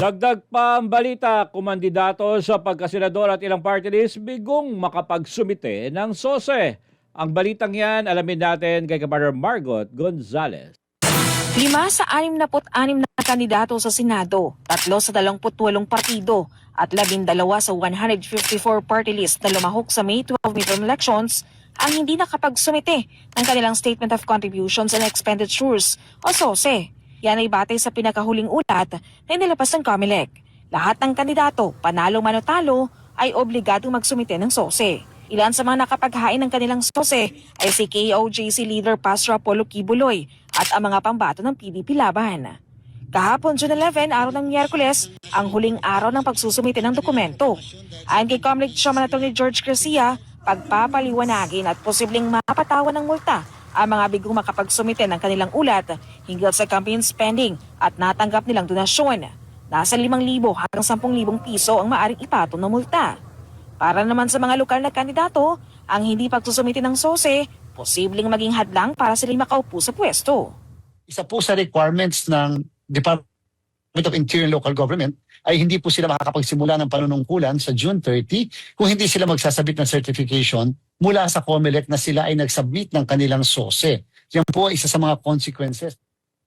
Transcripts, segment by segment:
Dagdag pa ang balita, kumandidato sa pagkasenador at ilang party list bigong makapagsumite ng sose. Ang balitang yan, alamin natin kay Kapader Margot Gonzales. Lima sa 66 na kandidato sa Senado, tatlo sa 28 partido, at 12 sa 154 party list na lumahok sa May 12 midterm elections ang hindi nakapagsumite ng kanilang Statement of Contributions and Expenditures o SOSE. Yan ay batay sa pinakahuling ulat na inilabas ng COMELEC. Lahat ng kandidato, panalo man o talo, ay obligadong magsumite ng SOSE. Ilan sa mga nakapaghain ng kanilang SOSE ay si KOJC leader Pastor Apollo Kibuloy at ang mga pambato ng PDP Laban. Kahapon, June 11, araw ng Miyerkules, ang huling araw ng pagsusumite ng dokumento. Ayon kay Comrade Chairman Atty. George Garcia, pagpapaliwanagin at posibleng mapatawan ng multa ang mga bigong makapagsumite ng kanilang ulat hinggil sa campaign spending at natanggap nilang donasyon. Nasa 5,000 hanggang 10,000 piso ang maaring ipatong na multa. Para naman sa mga lokal na kandidato, ang hindi pagsusumite ng SOSE, posibleng maging hadlang para sila makaupo sa pwesto. isa po sa requirements ng Department of Interior and Local Government ay hindi po sila makakapagsimula ng panunungkulan sa June 30 kung hindi sila magsasabit ng certification mula sa COMELEC na sila ay nagsubmit ng kanilang SOSE. Yan po isa sa mga consequences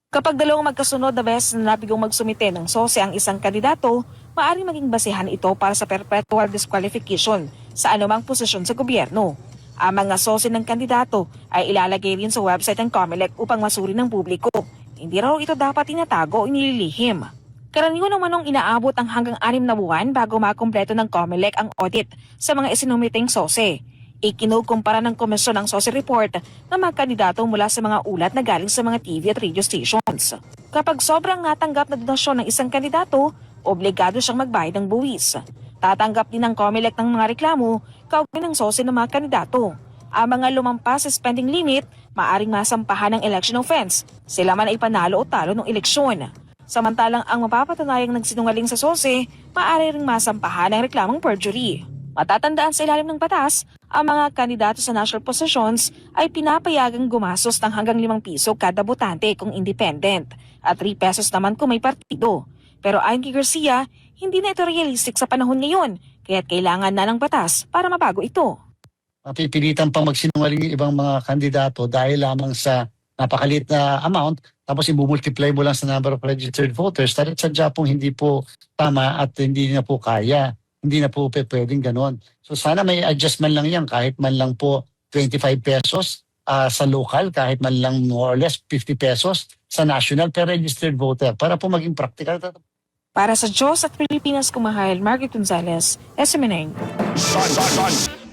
Kapag dalawang magkasunod na beses na nabigong magsumite ng SOSE ang isang kandidato, maaaring maging basehan ito para sa perpetual disqualification sa anumang posisyon sa gobyerno. Ang mga SOSE ng kandidato ay ilalagay rin sa website ng COMELEC upang masuri ng publiko. Hindi raw ito dapat tinatago o inililihim. Karaniwan naman nung inaabot ang hanggang anim na buwan bago makumpleto ng COMELEC ang audit sa mga isinumiteng SOSE. Ikinukumpara ng komisyon ng SOSE report ng mga kandidato mula sa mga ulat na galing sa mga TV at radio stations. Kapag sobrang natanggap na donasyon ng isang kandidato, obligado siyang magbayad ng buwis. Tatanggap din ng COMELEC ng mga reklamo kaugnay ng SOSE ng mga kandidato. Ang mga lumampas sa spending limit, maaring masampahan ng election offense. Sila man ay panalo o talo ng eleksyon. Samantalang ang mapapatunayang nagsinungaling sa SOSE, maaari ring masampahan ng reklamong perjury. Matatandaan sa ilalim ng batas, ang mga kandidato sa national positions ay pinapayagang gumastos ng hanggang 5 piso kada botante kung independent at 3 pesos naman kung may partido. Pero ayon kay Garcia, hindi na ito realistic sa panahon ngayon, kaya't kailangan na ng batas para mabago ito. mapipilitan pang magsinungaling ibang mga kandidato dahil lamang sa napakalit na amount tapos i-multiply mo lang sa number of registered voters dahil sadya pong hindi po tama at hindi na po kaya. Hindi na po pwedeng ganon. So sana may adjustment lang yan kahit man lang po 25 pesos ah, sa local, kahit man lang more or less 50 pesos sa national per registered voter para po maging practical. Para sa Diyos at Pilipinas kumahal, Margaret Gonzalez, SMNA. Sun, sun, sun.